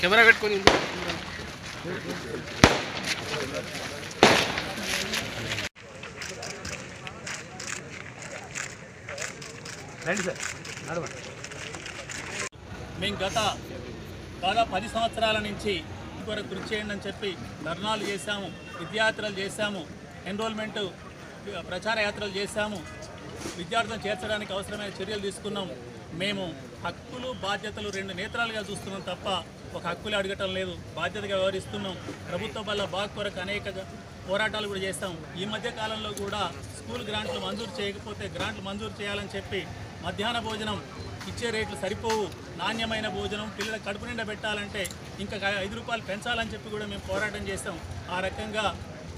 Camera పెట్టుకొని ఉంది. రండి సార్. నడవండి. మేము గత దాదాపు పది సంవత్సరాల నుంచి కొరకు కృషి చేయండి అని చెప్పి ధర్నాలు చేశాము విద్యాయాత్రలు చేశాము ఎన్రోల్మెంట్ ప్రచార యాత్రలు చేశాము. విద్యార్థులను చేర్చడానికి అవసరమైన చర్యలు తీసుకున్నాం. మేము హక్కులు బాధ్యతలు రెండు నేత్రాలుగా చూస్తున్నాం తప్ప ఒక హక్కులు అడగటం లేదు. బాధ్యతగా వ్యవహరిస్తున్నాం. ప్రభుత్వ వల్ల బాగ్ కొరకు అనేక పోరాటాలు కూడా చేస్తాం. ఈ మధ్య కాలంలో కూడా స్కూల్ గ్రాంట్లు మంజూరు చేయకపోతే గ్రాంట్లు మంజూరు చేయాలని చెప్పి మధ్యాహ్న భోజనం ఇచ్చే రేట్లు సరిపోవు. నాణ్యమైన భోజనం పిల్లల కడుపు నిండా పెట్టాలంటే ఇంకా ఐదు రూపాయలు పెంచాలని చెప్పి కూడా మేము పోరాటం చేస్తాం. ఆ రకంగా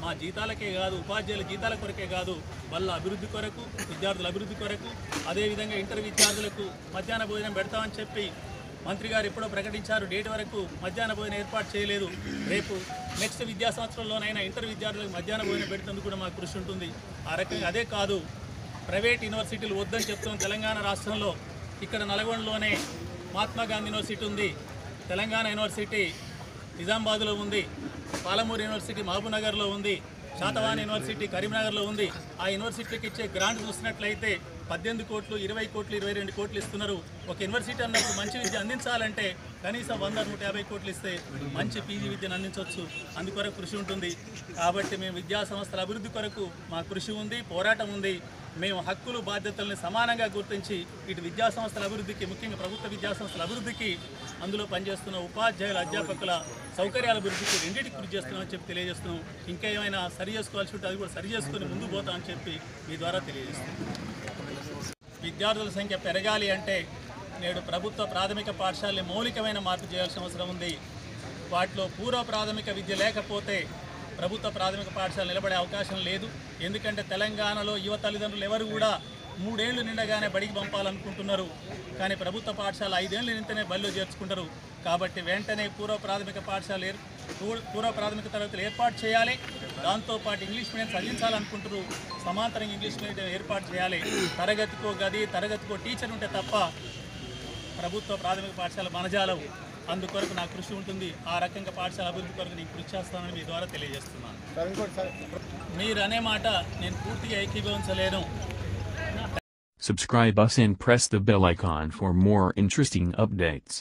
మా జీతాలకే కాదు ఉపాధ్యాయుల జీతాల కొరకే కాదు వాళ్ళ అభివృద్ధి కొరకు విద్యార్థుల అభివృద్ధి కొరకు అదేవిధంగా ఇంటర్ విద్యార్థులకు మధ్యాహ్న భోజనం పెడతామని చెప్పి మంత్రి గారు ఎప్పుడో ప్రకటించారు. డేట్ వరకు మధ్యాహ్న భోజనం ఏర్పాటు చేయలేదు. రేపు నెక్స్ట్ విద్యా సంవత్సరంలోనైనా ఇంటర్ విద్యార్థులకు మధ్యాహ్న భోజనం పెడుతుంది కూడా మాకు కృషి ఉంటుంది. ఆ రకంగా అదే కాదు ప్రైవేట్ యూనివర్సిటీలు వద్దని చెప్తున్న తెలంగాణ రాష్ట్రంలో ఇక్కడ నల్గొండలోనే మహాత్మా గాంధీ యూనివర్సిటీ ఉంది. తెలంగాణ యూనివర్సిటీ నిజామాబాద్లో ఉంది. పాలమూరు యూనివర్సిటీ మహబూబ్నగర్లో ఉంది శాతవాన్ యూనివర్సిటీ కరీంనగర్లో ఉంది. ఆ యూనివర్సిటీకి ఇచ్చే గ్రాంట్ చూసినట్లయితే పద్దెనిమిది కోట్లు ఇరవై కోట్లు ఇరవై రెండు కోట్లు ఇస్తున్నారు. ఒక యూనివర్సిటీ అన్నప్పుడు మంచి విద్య అందించాలంటే కనీసం వంద నూట యాభై కోట్లు ఇస్తే మంచి పీజీ విద్యను అందించవచ్చు. అందుకొరకు కృషి ఉంటుంది. కాబట్టి మేము విద్యా సంస్థల అభివృద్ధి కొరకు మా కృషి ఉంది పోరాటం ఉంది. మేము హక్కులు బాధ్యతల్ని సమానంగా గుర్తించి ఇటు విద్యాసంస్థల అభివృద్ధికి ముఖ్యంగా ప్రభుత్వ విద్యాసంస్థల అభివృద్ధికి అందులో పనిచేస్తున్న ఉపాధ్యాయుల అధ్యాపకుల సౌకర్యాల అభివృద్ధికి రెండింటికి కృషి చేస్తున్నామని చెప్పి తెలియజేస్తున్నాం. ఇంకా ఏమైనా సరి చేసుకోవాల్సి ఉంటే అది కూడా సరి చేసుకుని ముందు పోతామని చెప్పి మీ ద్వారా తెలియజేస్తున్నాం. విద్యార్థుల సంఖ్య పెరగాలి అంటే నేడు ప్రభుత్వ ప్రాథమిక పాఠశాలని మౌలికమైన మార్పు చేయాల్సిన అవసరం ఉంది. వాటిలో పూర్వ ప్రాథమిక విద్య లేకపోతే ప్రభుత్వ ప్రాథమిక పాఠశాల నిలబడే అవకాశం లేదు. ఎందుకంటే తెలంగాణలో యువ తల్లిదండ్రులు ఎవరు కూడా మూడేళ్ళు నిండగానే బడికి పంపాలనుకుంటున్నారు. కానీ ప్రభుత్వ పాఠశాల ఐదేళ్ళు నింతనే బడిలో చేర్చుకుంటారు. కాబట్టి వెంటనే పూర్వ ప్రాథమిక పాఠశాల ఏర్ పూర్వ ప్రాథమిక తరగతులు ఏర్పాటు చేయాలి. దాంతోపాటు ఇంగ్లీష్ మీడియం చదివించాలనుకుంటారు సమాంతరంగా ఇంగ్లీష్ మీడియం ఏర్పాటు చేయాలి. తరగతికో గది తరగతికో టీచర్ ఉంటే తప్ప ప్రభుత్వ ప్రాథమిక పాఠశాల మనజాలవు అందుకొరకు నా కృషి ఉంటుంది. ఆ రకంగా పాఠశాల అభివృద్ధి కొరకు నేను కృషి చేస్తానని మీ ద్వారా తెలియజేస్తున్నాను. మీరు అనే మాట నేను పూర్తిగా ఏకీభవించలేను. Subscribe us and press the bell icon for more interesting updates.